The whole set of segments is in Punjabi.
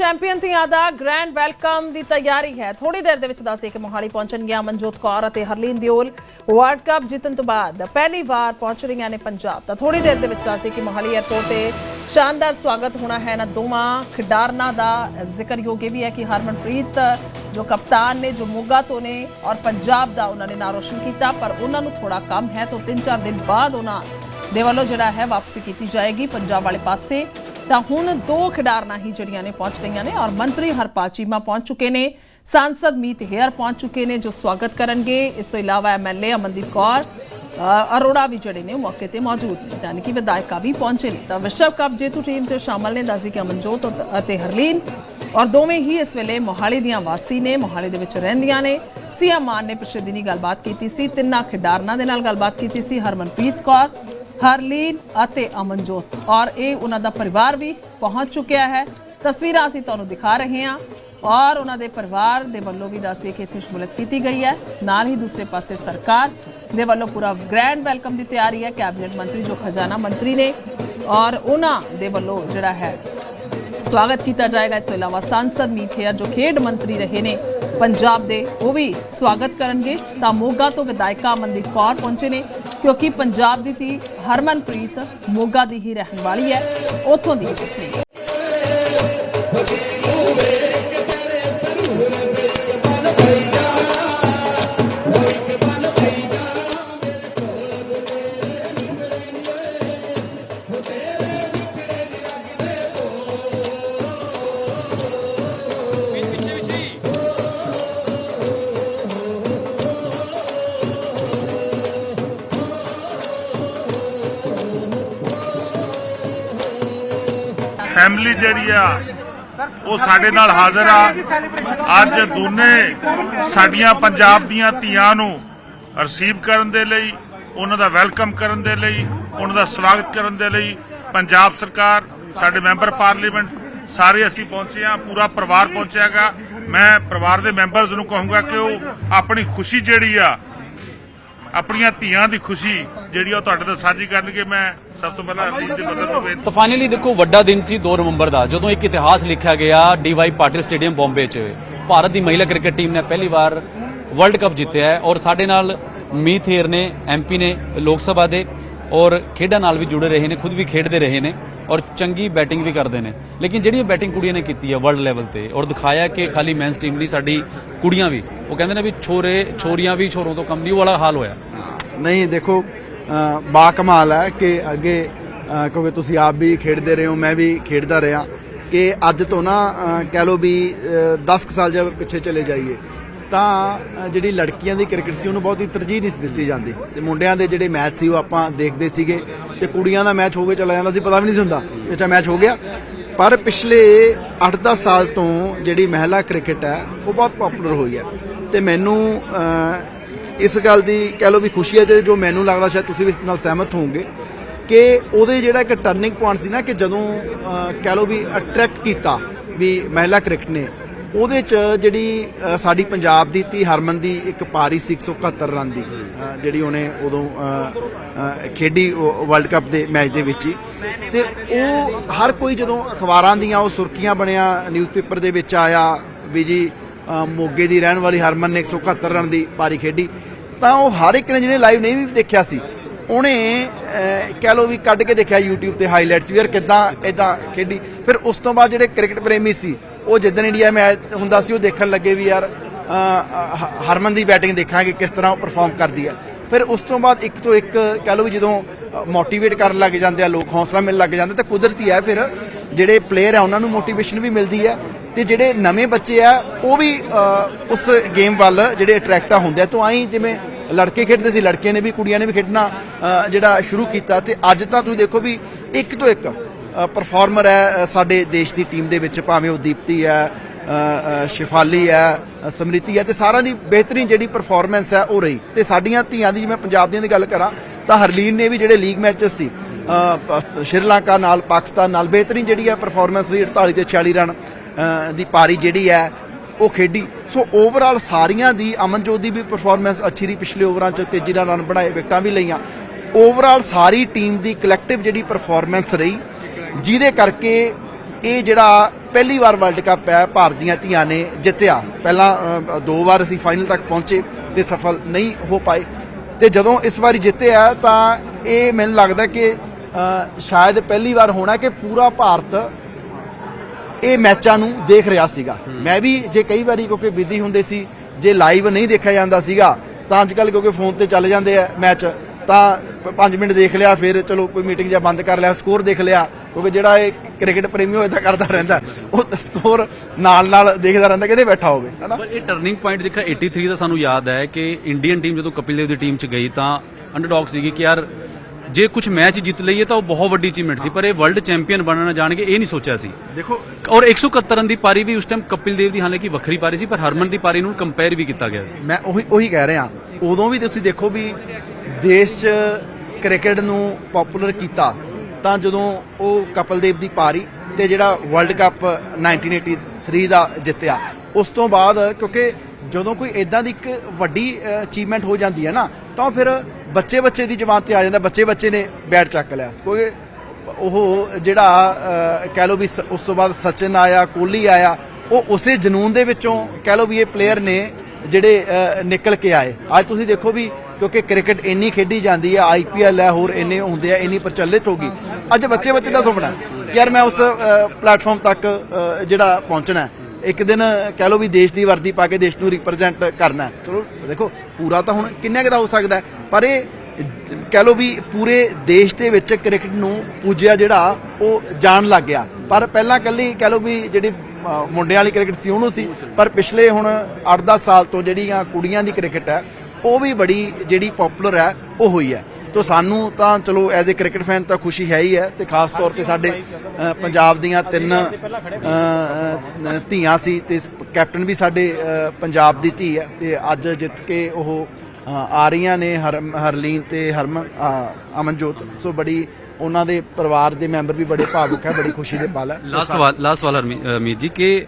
ਚੈਂਪੀਅਨ ਧੀਆਂ ਦਾ ਗ੍ਰੈਂਡ ਵੈਲਕਮ ਦੀ ਤਿਆਰੀ ਹੈ। ਥੋੜੀ ਦੇਰ ਦੇ ਵਿੱਚ ਦੱਸੇ ਕਿ ਮੋਹਾਲੀ ਪਹੁੰਚਣਗੀਆਂ ਮਨਜੋਤ ਕੌਰ ਅਤੇ ਹਰਲੀਨ ਦਿਓਲ। ਵਰਲਡ ਕੱਪ ਜਿੱਤਣ ਤੋਂ ਬਾਅਦ ਪਹਿਲੀ ਵਾਰ ਪਹੁੰਚ ਰਹੀਆਂ ਨੇ ਪੰਜਾਬ। ਤਾਂ ਥੋੜੀ ਦੇਰ ਦੇ ਵਿੱਚ ਦੱਸੇ ਕਿ ਮੋਹਾਲੀ 에ਅਰਪੋਰਟ ਤੇ ਸ਼ਾਨਦਾਰ ਸਵਾਗਤ ਹੋਣਾ ਹੈ। ਇਹਨਾਂ ਦੋਵਾਂ ਖਿਡਾਰਨਾਂ ਦਾ ਜ਼ਿਕਰਯੋਗ ਇਹ ਵੀ ਹੈ ਕਿ ਹਰਮਨਪ੍ਰੀਤ, ਜੋ ਕਪਤਾਨ ਨੇ, ਜੋ ਮੋਗਾ ਤੋਂ ਨੇ ਔਰ ਪੰਜਾਬ ਦਾ ਉਹਨਾਂ ਨੇ ਨਾਂ ਰੋਸ਼ਨ ਕੀਤਾ। ਪਰ ਉਹਨਾਂ ਨੂੰ ਥੋੜਾ ਕੰਮ ਹੈ ਤੋਂ 3-4 ਦਿਨ ਬਾਅਦ ਉਹਨਾਂ ਦੇ ਵੱਲੋਂ ਜਿਹੜਾ ਹੈ ਵਾਪਸੀ ਕੀਤੀ ਜਾਏਗੀ। ਪੰਜਾਬ ਵਾਲੇ ਪਾਸੇ ਤਾਂ ਹੁਣ ਦੋ ਖਿਡਾਰਨਾਂ ਹੀ ਜਿਹੜੀਆਂ ਨੇ ਪਹੁੰਚ ਰਹੀਆਂ ਨੇ ਔਰ ਮੰਤਰੀ ਹਰਪਾਲ ਚੀਮਾ ਪਹੁੰਚ ਚੁੱਕੇ ਨੇ, ਸਾਂਸਦ ਮੀਤ ਹੇਅਰ ਪਹੁੰਚ ਚੁੱਕੇ ਨੇ ਜੋ ਸਵਾਗਤ ਕਰਨਗੇ। ਇਸ ਤੋਂ ਇਲਾਵਾ ਐਮਐਲਏ ਅਮਨਦੀਪ ਕੌਰ ਅਰੋੜਾ ਵੀ ਜਿਹੜੇ ਨੇ ਉਹ ਮੌਕੇ ਤੇ ਮੌਜੂਦ ਨੇ, ਯਾਨੀ ਕਿ ਵਿਧਾਇਕਾ ਵੀ ਪਹੁੰਚੇ ਨੇ। ਤਾਂ ਵਿਸ਼ਵ ਕੱਪ ਜੇਤੂ ਟੀਮ 'ਚ ਸ਼ਾਮਲ ਨੇ, ਦੱਸੀ ਕਿ ਅਮਨਜੋਤ ਅਤੇ- ਅਤੇ ਹਰਲੀਨ। ਔਰ ਦੋਵੇਂ ਹੀ ਇਸ ਵੇਲੇ ਮੋਹਾਲੀ ਦੀਆਂ ਵਾਸੀ ਨੇ, ਮੋਹਾਲੀ ਦੇ ਵਿੱਚ ਰਹਿੰਦੀਆਂ ਨੇ। ਸੀਐਮ ਮਾਨ ਨੇ ਪਿਛਲੇ ਦਿਨੀ ਗੱਲਬਾਤ ਕੀਤੀ ਸੀ, ਤਿੰਨਾਂ ਖਿਡਾਰਨਾਂ ਦੇ ਨਾਲ ਗੱਲਬਾਤ ਕੀਤੀ ਸੀ, ਹਰਮਨਪ੍ਰੀਤ ਕੌਰ ਹਰਲੀਨ ਅਤੇ ਅਮਨਜੋਤ। ਔਰ ਇਹ ਉਹਨਾਂ ਦਾ ਪਰਿਵਾਰ ਵੀ ਪਹੁੰਚ ਚੁੱਕਿਆ ਹੈ। ਤਸਵੀਰਾਂ ਅਸੀਂ ਤੁਹਾਨੂੰ ਦਿਖਾ ਰਹੇ ਹਾਂ। ਔਰ ਉਹਨਾਂ ਦੇ ਪਰਿਵਾਰ ਦੇ ਵੱਲੋਂ ਵੀ ਦੱਸਦੇ ਕਿ ਇੱਥੇ ਸ਼ਮੂਲੀਅਤ ਕੀਤੀ ਗਈ ਹੈ। ਨਾਲ ਹੀ ਦੂਸਰੇ ਪਾਸੇ ਸਰਕਾਰ ਦੇ ਵੱਲੋਂ ਪੂਰਾ ਗ੍ਰੈਂਡ ਵੈਲਕਮ ਦੀ ਤਿਆਰੀ ਹੈ। ਕੈਬਨਿਟ ਮੰਤਰੀ ਜੋ ਖਜ਼ਾਨਾ ਮੰਤਰੀ ਨੇ ਔਰ ਉਹਨਾਂ ਦੇ ਵੱਲੋਂ ਜਿਹੜਾ ਹੈ ਸਵਾਗਤ ਕੀਤਾ ਜਾਏਗਾ। ਇਸ ਤੋਂ ਇਲਾਵਾ ਸੰਸਦ ਮੀਥੇਰ ਜੋ ਖੇਡ ਮੰਤਰੀ ਰਹੇ ਨੇ ਪੰਜਾਬ ਦੇ, ਉਹ ਵੀ ਸਵਾਗਤ ਕਰਨਗੇ। ਤਾਂ ਮੋਗਾ ਤੋਂ ਵਿਧਾਇਕਾ ਅਮਨਦੀਪ ਕੌਰ ਪਹੁੰਚੇ ਨੇ। ਕਿਉਂਕਿ ਪੰਜਾਬ ਦੀ ਧੀ ਹਰਮਨਪ੍ਰੀਤ ਮੋਗਾ ਦੀ ਹੀ ਰਹਿਣ ਵਾਲੀ ਹੈ ਉੱਥੋਂ ਦੀ ਸੀ ਫੈਮਿਲੀ ਜਿਹੜੀ ਆ, ਉਹ ਸਾਡੇ ਨਾਲ ਹਾਜ਼ਰ ਆ। ਅੱਜ ਦੋਨੇ ਸਾਡੀਆਂ ਪੰਜਾਬ ਦੀਆਂ ਧੀਆਂ ਨੂੰ ਰਿਸੀਵ ਕਰਨ ਦੇ ਲਈ, ਉਹਨਾਂ ਦਾ ਵੈਲਕਮ ਕਰਨ ਦੇ ਲਈ, ਉਹਨਾਂ ਦਾ ਸਵਾਗਤ ਕਰਨ ਦੇ ਲਈ ਪੰਜਾਬ ਸਰਕਾਰ, ਸਾਡੇ ਮੈਂਬਰ ਪਾਰਲੀਮੈਂਟ, ਸਾਰੇ ਅਸੀਂ ਪਹੁੰਚੇ ਆ ਪੂਰਾ ਪਰਿਵਾਰ ਪਹੁੰਚਿਆਗਾ ਮੈਂ ਪਰਿਵਾਰ ਦੇ ਮੈਂਬਰਸ ਨੂੰ ਕਹੂੰਗਾ ਕਿ ਉਹ ਆਪਣੀ ਖੁਸ਼ੀ ਜਿਹੜੀ ਆ, ਆਪਣੀਆਂ ਧੀਆਂ ਦੀ ਖੁਸ਼ੀ ਜਿਹੜੀ ਉਹ ਤੁਹਾਡੇ ਨਾਲ ਸਾਂਝੀ ਕਰਨਗੇ ਮੈਂ ਸਭ ਤੋਂ ਪਹਿਲਾਂ ਅਰਲੀਨ ਦੇ ਬਦਲ ਨੂੰ ਬੇਨਤੀ ਤਾਂ ਫਾਈਨਲੀ ਦੇਖੋ ਵੱਡਾ ਦਿਨ ਸੀ 2 ਨਵੰਬਰ ਦਾ ਜਦੋਂ ਇੱਕ ਇਤਿਹਾਸ ਲਿਖਿਆ ਗਿਆ ਡੀਵਾਈ ਪਾਟਿਲ ਸਟੇਡੀਅਮ ਬੰਬੇ 'ਚ। ਭਾਰਤ ਦੀ ਮਹਿਲਾ ਕ੍ਰਿਕਟ ਟੀਮ ਨੇ ਪਹਿਲੀ ਵਾਰ ਵਰਲਡ ਕੱਪ ਜਿੱਤਿਆ ਹੈ ਔਰ ਸਾਡੇ ਨਾਲ ਮੀਤ ਹੇਰ ਨੇ ਐਮਪੀ ਨੇ ਲੋਕ ਸਭਾ ਦੇ ਔਰ ਖੇਡਾਂ ਨਾਲ ਵੀ ਜੁੜੇ ਰਹੇ ਨੇ ਖੁਦ ਵੀ ਖੇਡਦੇ ਰਹੇ ਨੇ ਔਰ ਚੰਗੀ ਬੈਟਿੰਗ ਵੀ ਕਰਦੇ ਨੇ। ਲੇਕਿਨ ਜਿਹੜੀ ਬੈਟਿੰਗ ਕੁੜੀਆਂ ਨੇ ਕੀਤੀ ਹੈ ਵਰਲਡ ਲੈਵਲ ਤੇ ਔਰ ਦਿਖਾਇਆ ਕਿ ਖਾਲੀ ਮੈਨਸ ਟੀਮ ਨਹੀਂ ਸਾਡੀ ਕੁੜੀਆਂ ਵੀ ਉਹ ਕਹਿੰਦੇ ਨੇ ਵੀ ਛੋਰੇ ਛੋਰੀਆਂ ਵੀ ਛੋਰੋਂ ਤੋਂ ਕਮ ਨਹੀਂ ਉਹ ਵਾਲਾ ਹਾਲ ਹੋਇਆ। ਨਹੀਂ ਦੇਖੋ ਬਾ ਕਮਾਲ ਹੈ ਕਿ ਅੱਗੇ ਕਿਉਂਕਿ ਤੁਸੀਂ ਆਪ ਵੀ ਖੇਡਦੇ ਰਹੇ ਹੋ, ਮੈਂ ਵੀ ਖੇਡਦਾ ਰਿਹਾ ਕਿ ਅੱਜ ਤੋਂ ਨਾ ਕਹਿ ਲਓ ਵੀ 10 ਸਾਲ ਜਦ ਪਿੱਛੇ ਚਲੇ ਜਾਈਏ, ਤਾਂ ਜਿਹੜੀ ਲੜਕੀਆਂ ਦੀ ਕ੍ਰਿਕਟ ਸੀ, ਉਹਨੂੰ ਬਹੁਤੀ ਤਰਜੀਹ ਨਹੀਂ ਸੀ ਦਿੱਤੀ ਜਾਂਦੀ। ਤੇ ਮੁੰਡਿਆਂ ਦੇ ਜਿਹੜੇ ਮੈਚ ਸੀ, ਉਹ ਆਪਾਂ ਦੇਖਦੇ ਸੀਗੇ ਤੇ ਕੁੜੀਆਂ ਦਾ ਮੈਚ ਹੋ ਕੇ ਚਲਾ ਜਾਂਦਾ ਸੀ, ਪਤਾ ਵੀ ਨਹੀਂ ਸੀ ਹੁੰਦਾ ਕਿ ਅੱਛਾ ਮੈਚ ਹੋ ਗਿਆ। ਪਰ ਪਿਛਲੇ 8-10 ਸਾਲ ਤੋਂ ਜਿਹੜੀ ਮਹਿਲਾ ਕ੍ਰਿਕਟ ਹੈ, ਉਹ ਬਹੁਤ ਪਪੂਲਰ ਹੋਈ ਹੈ। ਤੇ ਮੈਨੂੰ ਇਸ ਗੱਲ ਦੀ ਕਹਿ ਲਓ ਵੀ ਖੁਸ਼ੀ ਹੈ ਤੇ ਜੋ ਮੈਨੂੰ ਲੱਗਦਾ ਸ਼ਾਇਦ ਤੁਸੀਂ ਵੀ ਇਸ ਨਾਲ ਸਹਿਮਤ ਹੋਵੋਗੇ ਕਿ ਉਹਦੇ ਜਿਹੜਾ ਇੱਕ ਟਰਨਿੰਗ ਪੁਆਇੰਟ ਸੀ ਨਾ ਕਿ ਜਦੋਂ ਕਹਿ ਲਓ ਵੀ ਅਟਰੈਕਟ ਕੀਤਾ ਵੀ ਮਹਿਲਾ ਕ੍ਰਿਕਟ ਨੇ, ਉਹਦੇ ਚ ਜਿਹੜੀ ਸਾਡੀ ਪੰਜਾਬ ਦੀ ਤੀ ਹਰਮਨ ਦੀ ਇੱਕ ਪਾਰੀ ਸੀ 171 ਰਨ ਦੀ ਜਿਹੜੀ ਉਹਨੇ ਉਦੋਂ ਖੇਡੀ ਵਰਲਡ ਕੱਪ ਦੇ ਮੈਚ ਦੇ ਵਿੱਚ ਹੀ। ਤੇ ਉਹ ਹਰ ਕੋਈ ਜਦੋਂ ਅਖਬਾਰਾਂ ਦੀਆਂ ਉਹ ਸੁਰਖੀਆਂ ਬਣਿਆ ਨਿਊਜ਼ਪੇਪਰ ਦੇ ਵਿੱਚ ਆਇਆ ਵੀ ਜੀ ਮੋਗੇ ਦੀ ਰਹਿਣ ਵਾਲੀ ਹਰਮਨ ਨੇ 171 ਰਨ ਦੀ ਪਾਰੀ ਖੇਡੀ। ਤਾਂ ਉਹ ਹਰ ਇੱਕ ਨੇ ਜਿਹਨੇ ਲਾਈਵ ਨਹੀਂ ਵੀ ਦੇਖਿਆ ਸੀ, ਉਹਨੇ ਕਹਿ ਲਓ ਵੀ ਕੱਢ ਕੇ ਦੇਖਿਆ YouTube ਤੇ ਹਾਈਲਾਈਟਸ ਵੀ, ਯਾਰ ਕਿਦਾਂ ਇਦਾਂ ਖੇਡੀ। ਫਿਰ ਉਸ ਤੋਂ ਬਾਅਦ ਜਿਹੜੇ ਕ੍ਰਿਕਟ ਪ੍ਰੇਮੀ ਸੀ, ਉਹ ਜਿੱਦਣ ਇੰਡੀਆ ਮੈਚ ਹੁੰਦਾ ਸੀ, ਉਹ ਦੇਖਣ ਲੱਗੇ ਵੀ ਯਾਰ ਹ- ਹਰਮਨ ਦੀ ਬੈਟਿੰਗ ਦੇਖਾਂਗੇ, ਕਿਸ ਤਰ੍ਹਾਂ ਉਹ ਪਰਫਾਰਮ ਕਰਦੀ ਹੈ। ਫਿਰ ਉਸ ਤੋਂ ਬਾਅਦ ਇੱਕ ਤੋਂ ਇੱਕ, ਕਹਿ ਲਓ ਵੀ ਜਦੋਂ ਮੋਟੀਵੇਟ ਕਰਨ ਲੱਗ ਜਾਂਦੇ ਆ, ਲੋਕ ਹੌਸਲਾ ਮਿਲਣ ਲੱਗ ਜਾਂਦੇ ਤਾਂ ਕੁਦਰਤੀ ਹੈ ਫਿਰ। ਜਿਹੜੇ ਪਲੇਅਰ ਆ, ਉਹਨਾਂ ਨੂੰ ਮੋਟੀਵੇਸ਼ਨ ਵੀ ਮਿਲਦੀ ਹੈ। ਤੇ ਜਿਹੜੇ ਨਵੇਂ ਬੱਚੇ ਆ, ਉਹ ਵੀ ਉਸ ਗੇਮ ਵੱਲ ਜਿਹੜੇ ਅਟਰੈਕਟ ਹੁੰਦੇ ਆ। ਤੋਂ ਆਈ ਜਿਵੇਂ ਲੜਕੇ ਖੇਡਦੇ ਸੀ, ਲੜਕੀਆਂ ਨੇ ਵੀ, ਕੁੜੀਆਂ ਨੇ ਵੀ ਖੇਡਣਾ ਜਿਹੜਾ ਸ਼ੁਰੂ ਕੀਤਾ। ਤੇ ਅੱਜ ਤਾਂ ਤੁਸੀਂ ਦੇਖੋ ਵੀ ਇੱਕ ਤੋਂ ਇੱਕ ਪਰਫਾਰਮਰ ਹੈ ਸਾਡੇ ਦੇਸ਼ ਦੀ ਟੀਮ ਦੇ ਵਿੱਚ, ਭਾਵੇਂ ਉਹ ਦੀਪਤੀ ਹੈ ਸ਼ਿਫਾਲੀ ਹੈ ਸਮ੍ਰਿਤੀ ਹੈ, ਤੇ ਸਾਰਿਆਂ ਦੀ ਬਿਹਤਰੀਨ ਜਿਹੜੀ ਪਰਫਾਰਮੈਂਸ ਹੈ, ਉਹ ਰਹੀ। ਤੇ ਸਾਡੀਆਂ ਧੀਆਂ ਦੀ ਜਿਵੇਂ ਪੰਜਾਬ ਦੀਆਂ ਦੀ ਗੱਲ ਕਰਾਂ, ਤਾਂ ਹਰਲੀਨ ਨੇ ਵੀ ਜਿਹੜੇ ਲੀਗ ਮੈਚਸ ਸੀ ਸ਼੍ਰੀਲੰਕਾ ਨਾਲ, ਪਾਕਿਸਤਾਨ ਨਾਲ ਬਿਹਤਰੀਨ ਜਿਹੜੀ ਹੈ ਪਰਫਾਰਮੈਂਸ ਰਹੀ 48 ਤੇ 46 ਰਨ। ਦੀ ਪਾਰੀ ਜਿਹੜੀ ਹੈ, ਉਹ ਖੇਡੀ। ਸੋ ਓਵਰਆਲ ਸਾਰੀਆਂ ਦੀ ਅਮਨਜੋਤ ਦੀ ਵੀ ਪਰਫਾਰਮੈਂਸ ਅੱਛੀ ਰਹੀ ਪਿਛਲੇ ਓਵਰਾਂ 'ਚ, ਤੇਜ਼ੀ ਨਾਲ ਰਨ ਬਣਾਏ ਵਿਕਟਾਂ ਵੀ ਲਈਆਂ। ਓਵਰਆਲ ਸਾਰੀ ਟੀਮ ਦੀ ਕਲੈਕਟਿਵ ਜਿਹੜੀ ਪਰਫਾਰਮੈਂਸ ਰਹੀ, ਜਿਹਦੇ ਕਰਕੇ ਇਹ ਜਿਹੜਾ ਪਹਿਲੀ ਵਾਰ ਵਰਲਡ ਕੱਪ ਹੈ, ਭਾਰਤ ਦੀਆਂ ਧੀਆਂ ਨੇ ਜਿੱਤਿਆ। ਪਹਿਲਾਂ ਦੋ ਵਾਰ ਅਸੀਂ ਫਾਈਨਲ ਤੱਕ ਪਹੁੰਚੇ ਤੇ ਸਫਲ ਨਹੀਂ ਹੋ ਪਾਏ। ਤੇ ਜਦੋਂ ਇਸ ਵਾਰੀ ਜਿੱਤਿਆ, ਤਾਂ ਇਹ ਮੈਨੂੰ ਲੱਗਦਾ ਕਿ ਸ਼ਾਇਦ ਪਹਿਲੀ ਵਾਰ ਹੋਣਾ ਕਿ ਪੂਰਾ ਭਾਰਤ ਇਹ ਮੈਚਾਂ ਨੂੰ ਦੇਖ ਰਿਹਾ ਸੀਗਾ। ਮੈਂ ਵੀ ਜੇ ਕਈ ਵਾਰੀ ਕਿਉਂਕਿ ਬਿਜ਼ੀ ਹੁੰਦੇ ਸੀ, ਜੇ ਲਾਈਵ ਨਹੀਂ ਦੇਖਿਆ ਜਾਂਦਾ ਸੀਗਾ, ਤਾਂ ਅੱਜ ਕੱਲ ਕਿਉਂਕਿ ਫੋਨ ਤੇ ਚੱਲ ਜਾਂਦੇ ਆ ਮੈਚ, ਤਾਂ 5 ਮਿੰਟ ਦੇਖ ਲਿਆ, ਫਿਰ ਚਲੋ ਕੋਈ ਮੀਟਿੰਗ ਜਾਂ ਬੰਦ ਕਰ ਲਿਆ ਸਕੋਰ ਦੇਖ ਲਿਆ, ਕਿਉਂਕਿ ਜਿਹੜਾ ਇਹ ਕ੍ਰਿਕਟ ਪ੍ਰੇਮੀ ਹੋਏ ਤਾਂ ਕਰਦਾ ਰਹਿੰਦਾ। ਉਹ ਸਕੋਰ ਨਾਲ ਨਾਲ ਦੇਖਦਾ ਰਹਿੰਦਾ, ਕਿਤੇ ਬੈਠਾ ਹੋਵੇ, ਹਨਾ? ਪਰ ਇਹ ਟਰਨਿੰਗ ਪੁਆਇੰਟ ਦੇਖਾ 83 ਦਾ ਸਾਨੂੰ ਯਾਦ ਹੈ ਕਿ ਇੰਡੀਅਨ ਟੀਮ ਜਦੋਂ ਕਪਿਲ ਦੇਵ ਦੀ ਟੀਮ ਚ ਗਈ ਤਾਂ ਅੰਡਰਡੌਗ ਸੀਗੀ ਕਿ ਯਾਰ ਜੇ ਕੁਝ ਮੈਚ ਜਿੱਤ ਲਈਏ ਤਾਂ ਉਹ ਬਹੁਤ ਵੱਡੀ ਅਚੀਵਮੈਂਟ ਸੀ ਪਰ ਇਹ ਵਰਲਡ ਚੈਂਪੀਅਨ ਬਣਨਾ ਜਾਣਗੇ ਇਹ ਨਹੀਂ ਸੋਚਿਆ ਸੀ। ਦੇਖੋ ਔਰ 171 ਰਨ ਦੀ ਪਾਰੀ ਵੀ ਉਸ ਟਾਈਮ ਕਪਿਲ ਦੇਵ ਦੀ ਹਾਲਾਂਕਿ ਵੱਖਰੀ ਪਾਰੀ ਸੀ ਪਰ ਹਰਮਨ ਦੀ ਪਾਰੀ ਨੂੰ ਕੰਪੇਅਰ ਵੀ ਕੀਤਾ ਗਿਆ ਸੀ। ਮੈਂ ਉਹੀ ਉਹੀ ਕਹਿ ਰਿਹਾ ਉਦੋਂ ਵੀ ਤੁਸੀਂ ਦੇਖੋ ਵੀ ਦੇਸ਼ 'ਚ ਕ੍ਰਿਕਟ ਨੂੰ ਪਪੂਲਰ ਕੀਤਾ ਤਾਂ ਜਦੋਂ ਉਹ ਕਪਲਦੇਵ ਦੀ ਪਾਰੀ ਤੇ ਜਿਹੜਾ ਵਰਲਡ ਕੱਪ 1983 ਦਾ ਜਿੱਤਿਆ ਉਸ ਤੋਂ ਬਾਅਦ ਕਿਉਂਕਿ ਜਦੋਂ ਕੋਈ ਇਦਾਂ ਦੀ ਇੱਕ ਵੱਡੀ ਅਚੀਵਮੈਂਟ ਹੋ ਜਾਂਦੀ ਹੈ ਨਾ ਤਾਂ ਫਿਰ ਬੱਚੇ ਬੱਚੇ ਦੀ ਜਮਾਤ ਤੇ ਆ ਜਾਂਦਾ ਬੱਚੇ ਬੱਚੇ ਨੇ ਬੈਟ ਚੱਕ ਲਿਆ। ਕਿਉਂਕਿ ਉਹ ਜਿਹੜਾ ਕਹਿ ਲਓ ਵੀ ਉਸ ਤੋਂ ਬਾਅਦ ਸਚਿਨ ਆਇਆ, ਕੋਹਲੀ ਆਇਆ, ਉਹ ਉਸੇ ਜਨੂਨ ਦੇ ਵਿੱਚੋਂ ਕਹਿ ਲਓ ਵੀ ਇਹ ਪਲੇਅਰ ਨੇ ਜਿਹੜੇ ਨਿਕਲ ਕੇ ਆਏ। ਅੱਜ ਤੁਸੀਂ ਦੇਖੋ ਵੀ ਕਿਉਂਕਿ ਕ੍ਰਿਕਟ ਇੰਨੀ ਖੇਡੀ ਜਾਂਦੀ ਹੈ ਆਈਪੀਐਲ ਹੈ, ਹੋਰ ਇੰਨੇ ਹੁੰਦੇ ਆ, ਇੰਨੀ ਪ੍ਰਚਲਿਤ ਹੋ ਗਈ। ਅੱਜ ਬੱਚੇ ਬੱਚੇ ਦਾ ਸੁਪਨਾ ਹੈ। ਯਾਰ ਮੈਂ ਉਸ ਪਲੇਟਫਾਰਮ ਤੱਕ ਜਿਹੜਾ ਪਹੁੰਚਣਾ ਇੱਕ ਦਿਨ ਕਹਿ ਲਓ ਵੀ ਦੇਸ਼ ਦੀ ਵਰਦੀ ਪਾ ਕੇ ਦੇਸ਼ ਨੂੰ ਰਿਪਰੈਜ਼ੈਂਟ ਕਰਨਾ ਚਲੋ, ਦੇਖੋ, ਪੂਰਾ ਤਾਂ ਹੁਣ ਕਿੰਨੇ ਕੁ ਦਾ ਹੋ ਸਕਦਾ ਪਰ ਇਹ, ਕਹਿ ਲਓ ਵੀ ਪੂਰੇ ਦੇਸ਼ ਦੇ ਵਿੱਚ ਕ੍ਰਿਕਟ ਨੂੰ ਪੂਜਿਆ ਜਿਹੜਾ, ਉਹ ਜਾਣ ਲੱਗ ਗਿਆ। ਪਰ ਪਹਿਲਾਂ ਕੱਲੀ ਕਹਿ ਲਓ ਵੀ ਜਿਹੜੀ ਮੁੰਡਿਆਂ ਵਾਲੀ ਕ੍ਰਿਕਟ ਸੀ, ਉਹਨੂੰ ਸੀ। ਪਰ ਪਿਛਲੇ ਹੁਣ 8-10 ਸਾਲ ਤੋਂ ਜਿਹੜੀਆਂ ਕੁੜੀਆਂ ਦੀ ਕ੍ਰਿਕਟ ਹੈ, ਉਹ ਵੀ ਬੜੀ ਜਿਹੜੀ ਪਪੂਲਰ ਹੈ, ਉਹ ਹੋਈ ਹੈ। ਤੋ ਸਾਨੂੰ ਤਾਂ ਚਲੋ ਐਜ਼ ਅ ਕ੍ਰਿਕਟ ਫੈਨ ਤਾਂ ਖੁਸ਼ੀ ਹੈ ਹੀ ਹੈ ਤੇ ਖਾਸ ਤੌਰ ਤੇ ਸਾਡੇ ਪੰਜਾਬ ਦੀਆਂ ਤਿੰਨ ਧੀਆਂ ਸੀ ਤੇ ਕੈਪਟਨ ਵੀ ਸਾਡੇ ਪੰਜਾਬ ਦੀ ਧੀ ਹੈ ਤੇ ਅੱਜ ਜਿੱਤ ਕੇ ਉਹ ਆ ਰਹੀਆਂ ਨੇ ਹਰ, ਹਰਲੀਨ ਤੇ ਹਰਮਨ ਅਮਨਜੋਤ। ਸੋ ਬੜੀ ਉਹਨਾਂ ਦੇ ਪਰਿਵਾਰ ਦੇ ਮੈਂਬਰ ਵੀ ਬੜੇ ਭਾਵੁਕ ਹੈ, ਬੜੀ ਖੁਸ਼ੀ ਦੇ ਪਲ ਹੈ। ਲਾਸਟ ਸਵਾਲ ਲਾਸਟ ਸਵਾਲ ਹਰਮੀ- ਜੀ, ਕਿ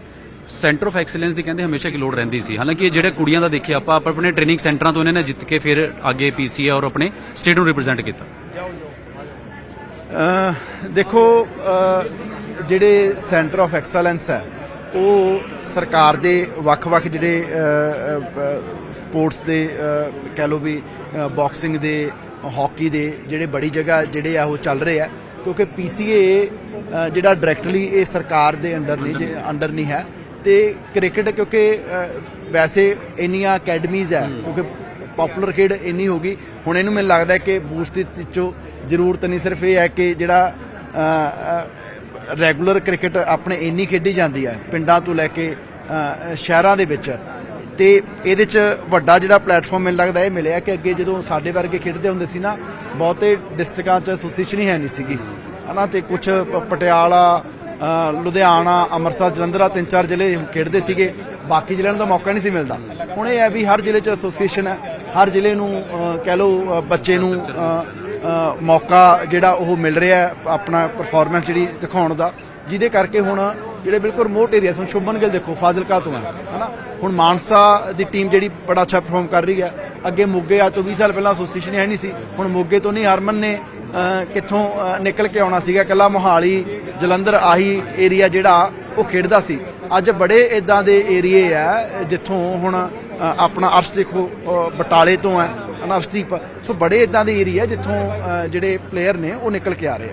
ਸੈਂਟਰ ਆਫ ਐਕਸੀਲੈਂਸ ਦੀ ਕਹਿੰਦੇ ਹਮੇਸ਼ਾ ਕਿ ਲੋੜ ਰਹਿੰਦੀ ਸੀ। ਹਾਲਾਂਕਿ ਇਹ ਜਿਹੜੇ ਕੁੜੀਆਂ ਦਾ ਦੇਖਿਆ, ਆਪਾਂ ਆਪਾਂ ਆਪਣੇ ਟ੍ਰੇਨਿੰਗ ਸੈਂਟਰਾਂ ਤੋਂ ਇਹਨਾਂ ਨੇ ਜਿੱਤ ਕੇ ਫਿਰ ਅੱਗੇ ਪੀਸੀਏ ਔਰ ਆਪਣੇ ਸਟੇਟ ਨੂੰ ਰਿਪਰੈਜ਼ੈਂਟ ਕੀਤਾ। ਦੇਖੋ ਜਿਹੜੇ ਸੈਂਟਰ ਆਫ ਐਕਸਲੈਂਸ ਹੈ, ਉਹ ਸਰਕਾਰ ਦੇ ਵੱਖ-ਵੱਖ ਜਿਹੜੇ ਸਪੋਰਟਸ ਦੇ ਕਹਿ ਲਓ ਵੀ ਬਾਕਸਿੰਗ ਦੇ ਹਾਕੀ ਦੇ ਜਿਹੜੇ ਬੜੀ ਜਗ੍ਹਾ ਜਿਹੜੇ ਆ ਉਹ ਚੱਲ ਰਹੇ ਆ, ਕਿਉਂਕਿ ਪੀਸੀਏ ਜਿਹੜਾ ਡਾਇਰੈਕਟਲੀ ਇਹ ਸਰਕਾਰ ਦੇ ਅੰਡਰ ਨਹੀਂ, ਜੇ ਅੰਡਰ ਨਹੀਂ ਹੈ ਤੇ ਕ੍ਰਿਕਟ ਕਿਉਂਕਿ ਵੈਸੇ ਇੰਨੀਆਂ ਅਕੈਡਮੀਜ਼ ਹੈ, ਕਿਉਂਕਿ ਪਪੂਲਰ ਖੇਡ ਇੰਨੀ ਹੋ ਗਈ। ਹੁਣ ਇਹਨੂੰ ਮੈਨੂੰ ਲੱਗਦਾ ਕਿ ਬੂਸਟ ਦੀ ਵਿੱਚੋਂ ਜ਼ਰੂਰਤ ਨਹੀਂ, ਸਿਰਫ ਇਹ ਹੈ ਕਿ ਜਿਹੜਾ ਰੈਗੂਲਰ ਕ੍ਰਿਕਟ ਆਪਣੇ ਇੰਨੀ ਖੇਡੀ ਜਾਂਦੀ ਹੈ, ਪਿੰਡਾਂ ਤੋਂ ਲੈ ਕੇ ਸ਼ਹਿਰਾਂ ਦੇ ਵਿੱਚ। ਤੇ ਇਹਦੇ ਚ ਵੱਡਾ ਜਿਹੜਾ ਪਲੇਟਫਾਰਮ ਮੈਨੂੰ ਲੱਗਦਾ ਇਹ ਮਿਲਿਆ ਕਿ ਅੱਗੇ ਜਦੋਂ ਸਾਡੇ ਵਰਗੇ ਖੇਡਦੇ ਹੁੰਦੇ ਸੀ ਨਾ, ਬਹੁਤੇ ਡਿਸਟ੍ਰਿਕਾਂ ਚ ਐਸੋਸੀਏਸ਼ਨ ਹੀ ਹੈ ਨਹੀਂ ਸੀਗੀ। ਹਨਾ, ਤੇ ਕੁਝ ਪਟਿਆਲਾ ਲੁਧਿਆਣਾ, ਅੰਮ੍ਰਿਤਸਰ, ਜਲੰਧਰ ਆ ਤਿੰਨ ਚਾਰ ਜ਼ਿਲ੍ਹੇ ਖੇਡਦੇ ਸੀਗੇ। ਬਾਕੀ ਜ਼ਿਲ੍ਹਿਆਂ ਨੂੰ ਤਾਂ ਮੌਕਾ ਨਹੀਂ ਸੀ ਮਿਲਦਾ। ਹੁਣ ਇਹ ਹੈ ਵੀ ਹਰ ਜ਼ਿਲ੍ਹੇ 'ਚ ਐਸੋਸੀਏਸ਼ਨ ਹੈ। ਹਰ ਜ਼ਿਲ੍ਹੇ ਨੂੰ ਕਹਿ ਲਓ ਬੱਚੇ ਨੂੰ ਮੌਕਾ ਜਿਹੜਾ ਉਹ ਮਿਲ ਰਿਹਾ ਆਪਣਾ ਪਰਫਾਰਮੈਂਸ ਜਿਹੜੀ ਦਿਖਾਉਣ ਦਾ। ਜਿਹਦੇ ਕਰਕੇ ਹੁਣ ਜਿਹੜੇ ਬਿਲਕੁਲ ਰਿਮੋਟ ਏਰੀਆ ਹੁਣ ਸ਼ੁਭਨ ਗਿੱਲ ਦੇਖੋ, ਫਾਜ਼ਿਲਕਾ ਤੋਂ ਹੈ, ਹਨਾ? ਹੁਣ ਮਾਨਸਾ ਦੀ ਟੀਮ ਜਿਹੜੀ ਬੜਾ ਅੱਛਾ ਪਰਫਾਰਮ ਕਰ ਰਹੀ ਹੈ। ਅੱਗੇ ਮੋਗੇ ਆ ਤੋਂ 20 ਸਾਲ ਪਹਿਲਾਂ ਐਸੋਸੀਏਸ਼ਨ ਹੈ ਨਹੀਂ ਸੀ। ਹੁਣ ਮੋਗੇ ਤੋਂ ਨਹੀਂ ਹਰਮਨ ਨੇ ਕਿੱਥੋਂ ਨਿਕਲ ਕੇ ਆਉਣਾ ਸੀਗਾ। ਕੱਲਾ ਮੋਹਾਲੀ ਜਲੰਧਰ ਆਹੀ ਏਰੀਆ ਜਿਹੜਾ ਉਹ ਖੇਡਦਾ ਸੀ। ਅੱਜ ਬੜੇ ਇਦਾਂ ਦੇ ਏਰੀਏ ਆ, ਜਿੱਥੋਂ ਹੁਣ ਆਪਣਾ ਅਰਸ਼ ਦੇਖੋ ਬਟਾਲੇ ਤੋਂ ਹੈ ਹਨਾ ਅਰਸ਼ਦੀਪ। ਸੋ ਬੜੇ ਇਦਾਂ ਦੇ ਏਰੀਆ ਜਿੱਥੋਂ ਜਿਹੜੇ ਪਲੇਅਰ ਨੇ ਉਹ ਨਿਕਲ ਕੇ ਆ ਰਹੇ ਆ।